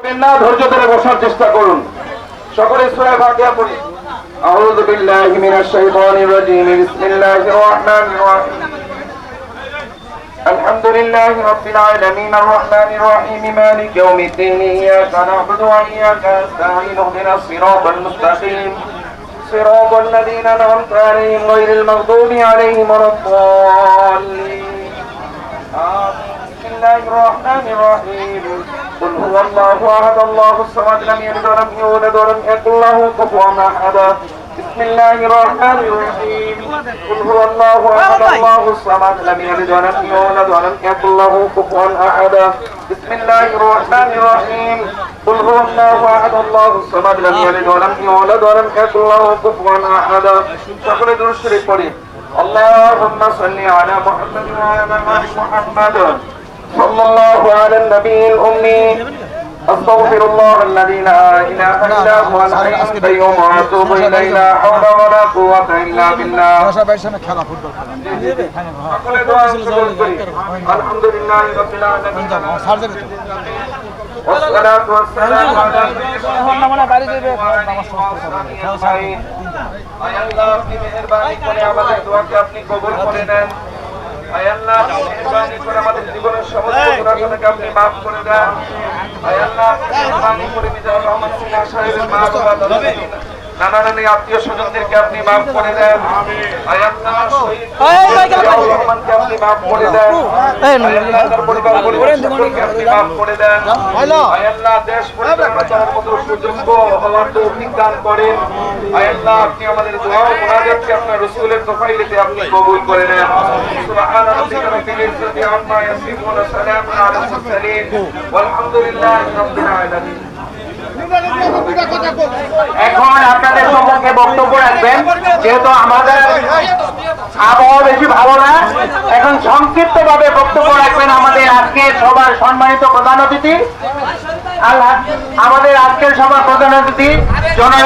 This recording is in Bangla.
করবেন না ধৈর্য ধরে বসার চেষ্টা করুন সকলে সূরা ফাতিহা পড়ি আউযু বিল্লাহি মিনাশ শাইতানির রাজীম বিসমিল্লাহির রহমানির রহিম الحمد لله رب العالمين الرحمن الرحيم مالك يوم الدين إياك نعبد وإياك نستعين اهدنا الصراط المستقيم صراط الذين أنعمت عليهم غير المغضوب عليهم ولا الضالين آمين بسم الله الرحمن الرحيم قل هو الله أحد الله الصمد لم يلد ولم يولد ولم يكن له كفوا أحد بسم الله الرحمن الرحيم قل هو الله أحد الله الصمد لم يلد ولم يولد ولم يكن له كفوا أحد بسم الله الرحمن الرحيم قل هو الله أحد الله الصمد لم يلد ولم يولد ولم يكن له كفوا أحد সকলে দুরূদ শরীফ পড়ি اللهم صل على محمد وعلى آل محمد صلى الله على النبي الأمي أستغفر الله الذي لا إله إلا هو الحي القيوم وأتوب إليه لا حول ولا قوة إلا بالله বাসা বাইর সামনে খেলা ফুটবল খেলা সকলে দোয়া অংশগ্রহণ করি আলহামদুলিল্লাহ রাব্বিল আলামিন সার যাবে তো والصلاة والسلام على বাড়ি যাবে আয় আল্লাহ আপনি মেহেরবানি করে আমাদের দোয়াকে আপনি কবুল করে নেন আয় আল্লাহ আপনি মেহেরবানি করে আমাদের জীবনের সমস্ত গুনাহগুলোকে আপনি মাফ করে দেন। আল্লাহ করে মিজানুর রহমান সিনহা সাহেবের মা বাবা দাদা দিদি, নানা আত্মীয় স্বজনদেরকে আপনি মাফ করে দেন আয় আল্লাহ শহীদ জিয়াউর আপনি মাফ করে দেন আয় আল্লাহ তার পরিবার পরিবার আপনি মাফ করে দেন আয় দেশ পরিচালনা করার মতো সুযোগ্য হওয়ার তৌফিক দান করেন আয় আপনি আমাদের দোয়া আপনার রাসূলের তোফাইলেতে আপনি কবুল করে নেন সালামুন আলাল মুরসালিন ওয়ালহামদুলিল্লাহি রাব্বিল আলামিন এখন আপনাদের সম্পর্কে বক্তব্য রাখবেন, যেহেতু আমাদের আবহাওয়া বেশি ভালো না, এখন সংক্ষিপ্ত ভাবে বক্তব্য রাখবেন আমাদের আজকের সবার সম্মানিত প্রধান অতিথি। আমাদের আজকের সবার প্রধান অতিথি, জনাব